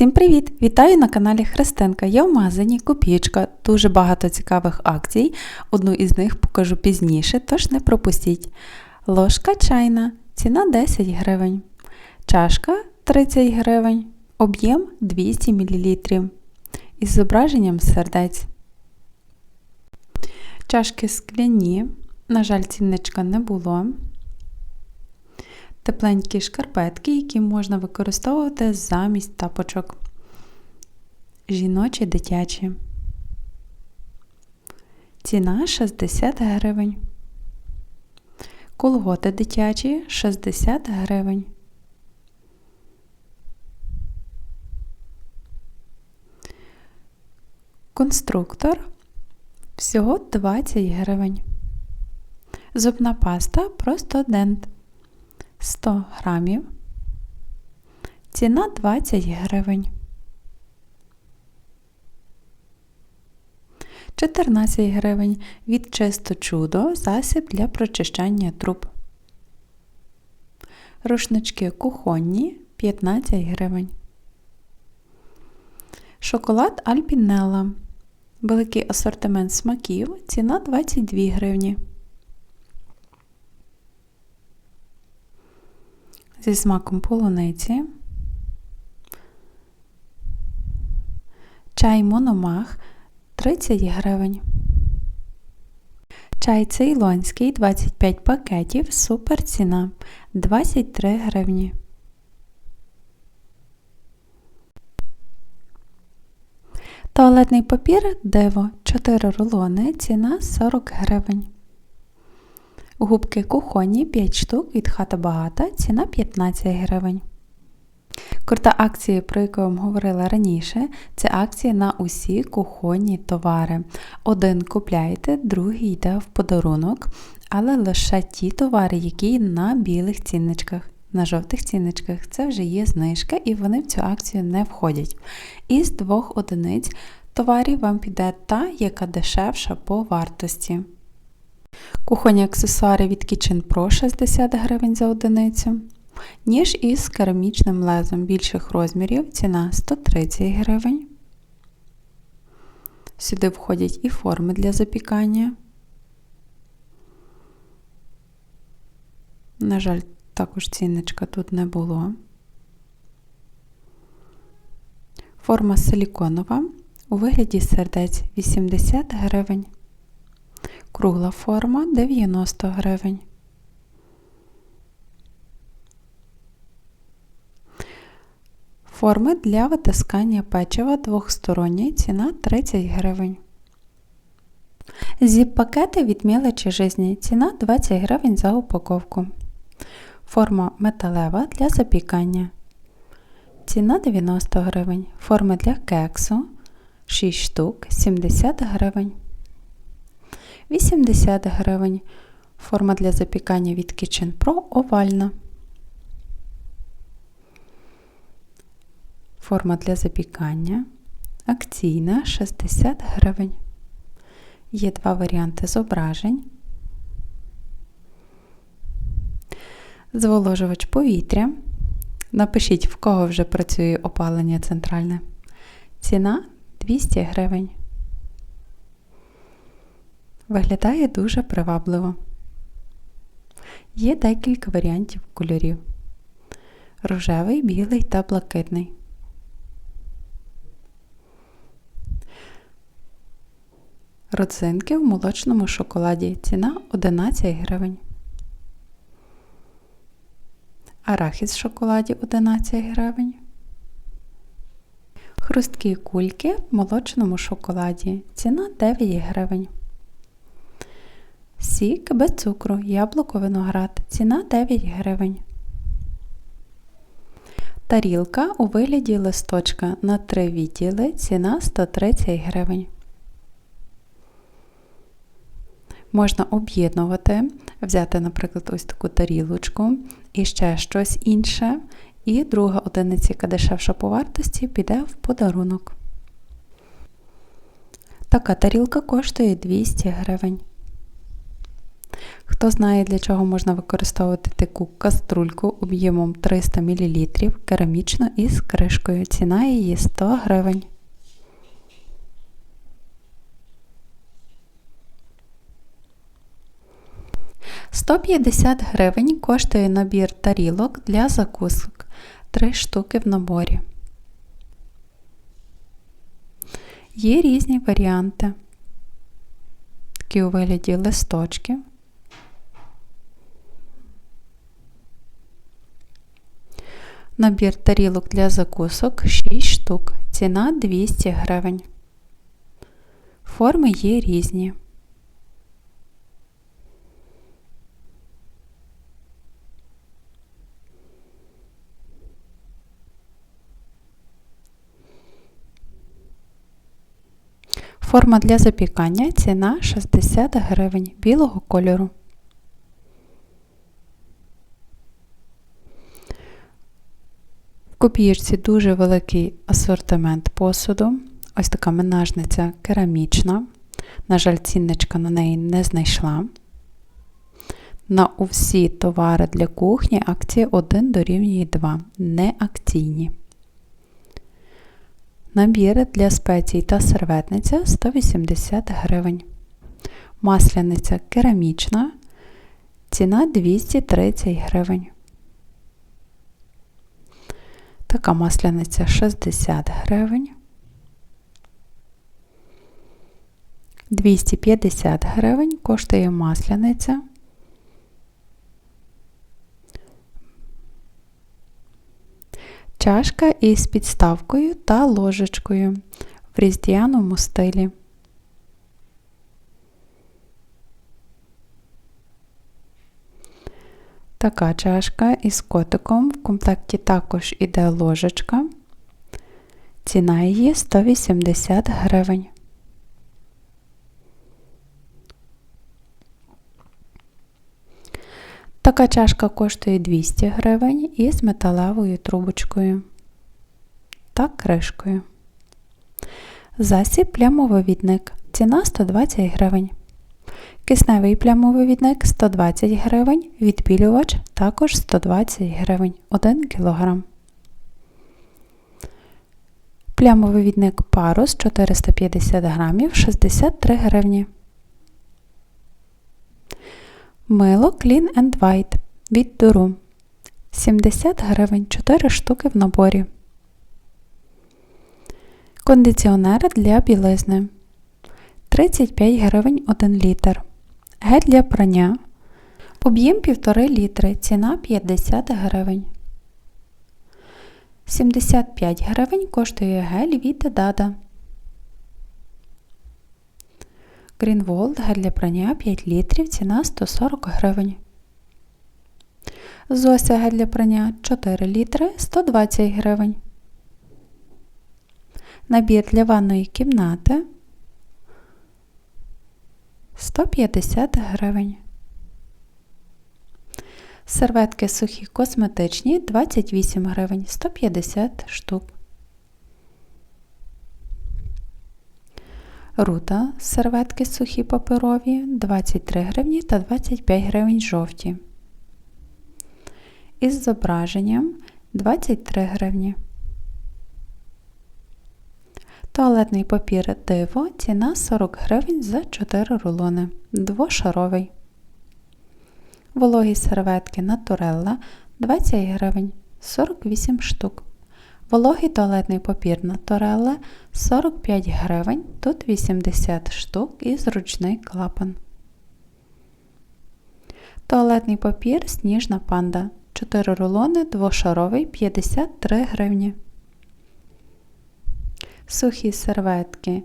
Всім привіт! Вітаю на каналі Христинка. Я в магазині Копійка. Дуже багато цікавих акцій. Одну із них покажу пізніше, тож не пропустіть. Ложка чайна, ціна 10 гривень. Чашка 30 гривень. Об'єм 200 мл. Із зображенням сердець. Чашки скляні. На жаль, цінничка не було. Тепленькі шкарпетки, які можна використовувати замість тапочок. Жіночі дитячі. Ціна 60 гривень. Колготи дитячі 60 гривень. Конструктор всього 20 гривень. Зубна паста просто дент 100 грамів. Ціна 20 гривень. 14 гривень від чисто чудо засіб для прочищання труб. Рушнички кухонні 15 гривень. Шоколад Альпінелла. Великий асортимент смаків. Ціна 22 гривні. Зі смаком полуниці. Чай Мономах 30 гривень. Чай цейлонський 25 пакетів. Супер ціна 23 гривні. Туалетний папір диво 4 рулони. Ціна 40 гривень. Губки кухонні 5 штук від хата багата. Ціна 15 гривень. Крута акція, про яку я вам говорила раніше, це акція на усі кухонні товари. Один купляєте, другий йде в подарунок, але лише ті товари, які на білих цінничках. На жовтих цінничках це вже є знижка, і вони в цю акцію не входять. Із двох одиниць товарів вам піде та, яка дешевша по вартості. Кухонні аксесуари від Kitchen Pro 60 гривень за одиницю. Ніж із керамічним лезом більших розмірів, ціна 130 гривень. Сюди входять і форми для запікання. На жаль, також цінничка тут не було. Форма силіконова у вигляді сердець 80 гривень. Кругла форма 90 гривень. Форми для витискання печива двохсторонній ціна 30 гривень. Зіп-пакети від мелочі жизні ціна 20 гривень за упаковку. Форма металева для запікання. Ціна 90 гривень. Форма для кексу 6 штук 70 гривень. 80 гривень. Форма для запікання від Kitchen Pro овальна. Форма для запікання. Акційна 60 гривень. Є два варіанти зображень. Зволожувач повітря. Напишіть, в кого вже працює опалення центральне. Ціна 200 гривень. Виглядає дуже привабливо. Є декілька варіантів кольорів: рожевий, білий та блакитний. Родзинки в молочному шоколаді. Ціна 11 гривень. Арахіс в шоколаді 11 гривень. Хрусткі кульки в молочному шоколаді. Ціна 9 гривень. Сік без цукру, яблуко виноград. Ціна 9 гривень. Тарілка у вигляді листочка на 3 відділи. Ціна 130 гривень. Можна об'єднувати, взяти, наприклад, ось таку тарілочку і ще щось інше. І друга одиниця, яка дешевша по вартості, піде в подарунок. Така тарілка коштує 200 гривень. Хто знає, для чого можна використовувати таку каструльку об'ємом 300 мл керамічну із кришкою. Ціна її 100 гривень. «150 гривень коштує набір тарілок для закусок. 3 штуки в наборі. Є різні варіанти. Такі у вигляді листочків. Набір тарілок для закусок 6 штук. Ціна 200 гривень. Форми є різні. Форма для запікання ціна 60 гривень білого кольору. В копієчці дуже великий асортимент посуду. Ось така менажниця керамічна. На жаль, цінничка на неї не знайшла. На усі товари для кухні акції 1 дорівнює 2, не акційні. Набір для спецій та серветниця 180 гривень. Масляниця керамічна. Ціна 230 гривень. Така масляниця 60 гривень. 250 гривень коштує масляниця. Чашка із підставкою та ложечкою в різдвяному стилі. Така чашка із котиком. В комплекті також іде ложечка. Ціна її 180 гривень. Така чашка коштує 200 гривень із металевою трубочкою та кришкою. Засіб плямовивідник. Ціна 120 гривень. Кисневий плямовивідник 120 гривень. Відбілювач також 120 гривень 1 кг. Плямовивідник парус 450 грамів 63 гривні. Мило Clean and White від Дуру 70 гривень 4 штуки в наборі. Кондиціонер для білизни 35 гривень 1 літр. Гель для прання. Об'єм 1,5 літри. Ціна 50 гривень. 75 гривень коштує гель від Дада. Greenwald гель для прання 5 літрів, ціна 140 гривень. Зося гель для прання 4 літри 120 гривень. Набір для ванної кімнати 150 гривень. Серветки сухі косметичні 28 гривень 150 штук. Рута серветки сухі паперові 23 гривні та 25 гривень жовті. Із зображенням 23 гривні. Туалетний папір диво ціна 40 гривень за 4 рулони. Двошаровий. Вологі серветки Натурелла 20 гривень 48 штук. Вологий туалетний папір Натурелла 45 гривень, тут 80 штук і зручний клапан. Туалетний папір Сніжна панда. 4 рулони двошаровий 53 гривні. Сухі серветки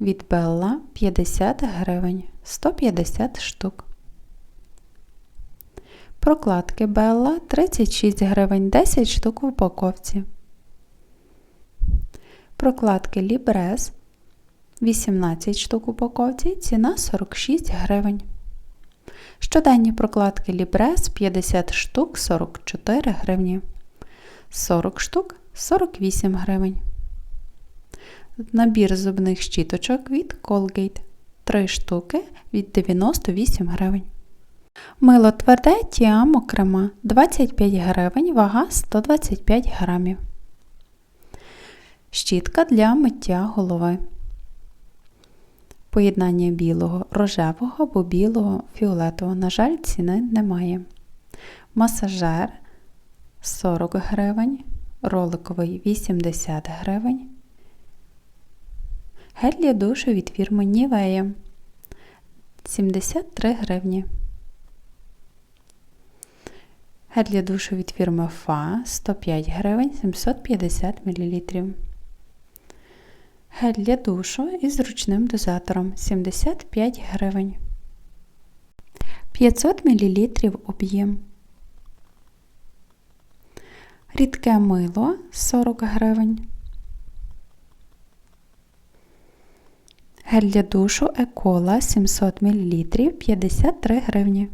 від Белла 50 гривень 150 штук. Прокладки Белла 36 гривень 10 штук в упаковці. Прокладки Лібрес 18 штук в упаковці. Ціна 46 гривень. Щоденні прокладки Лібрес 50 штук 44 гривні. 40 штук 48 гривень. Набір зубних щіточок від Colgate 3 штуки від 98 гривень. Мило тверде Тіамо крема 25 гривень, вага 125 грамів. Щітка для миття голови. Поєднання білого, рожевого або білого, фіолетового. На жаль, ціни немає. Масажер 40 гривень, роликовий 80 гривень. Гель для душу від фірми Нівея 73 гривні. Гель для душу від фірми Фа 105 гривень 750 мл. Гель для душу із ручним дозатором 75 гривень. 500 мл об'єм. Рідке мило 40 гривень. Гель для душу Екола 700 мл 53 гривні.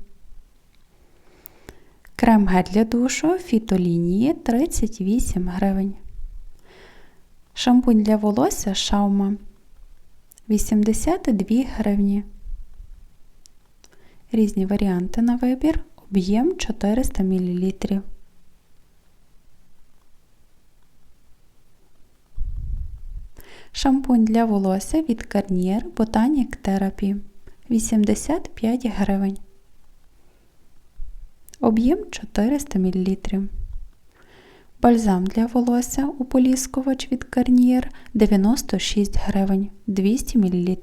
Крем гель для душу фітолінії 38 гривень. Шампунь для волосся шаума 82 гривні. Різні варіанти на вибір. Об'єм 400 мл. Шампунь для волосся від Garnier Botanic Therapy 85 гривень. Об'єм 400 мл. Бальзам для волосся уполіскувач від Garnier 96 гривень 200 мл.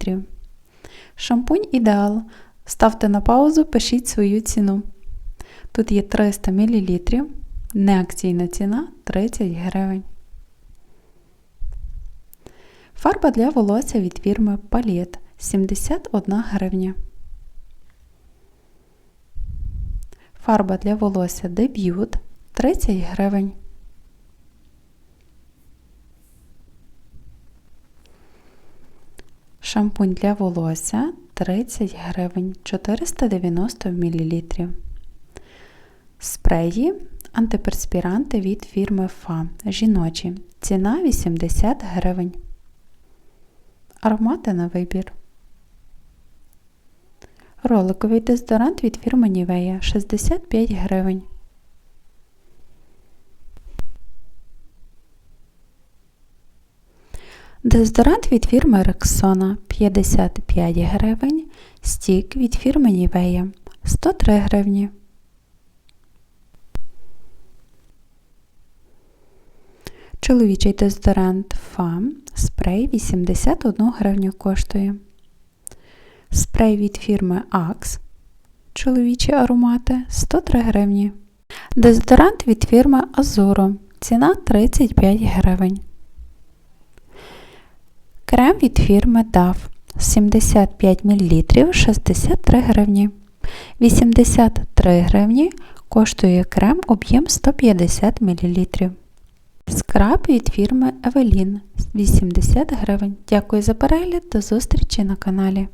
Шампунь ідеал. Ставте на паузу, пишіть свою ціну. Тут є 300 мл. Неакційна ціна 30 гривень. Фарба для волосся від фірми Palette 71 гривня. Фарба для волосся Дебют 30 гривень. Шампунь для волосся 30 гривень 490 мл. Спреї антиперспіранти від фірми Фа. Жіночі. Ціна 80 гривень. Аромати на вибір. Роликовий дезодорант від фірми Нівея 65 гривень. Дезодорант від фірми Рексона 55 гривень. Стік від фірми Нівея 103 гривні. Чоловічий дезодорант FAM спрей 81 гривню коштує. Спрей від фірми Axe. Чоловічі аромати 103 гривні. Дезодорант від фірми Azuro. Ціна 35 гривень. Крем від фірми DAF 75 мл 63 гривні. 83 гривні коштує крем об'єм 150 мл. Скраб від фірми Evelyn 80 гривень. Дякую за перегляд, до зустрічі на каналі.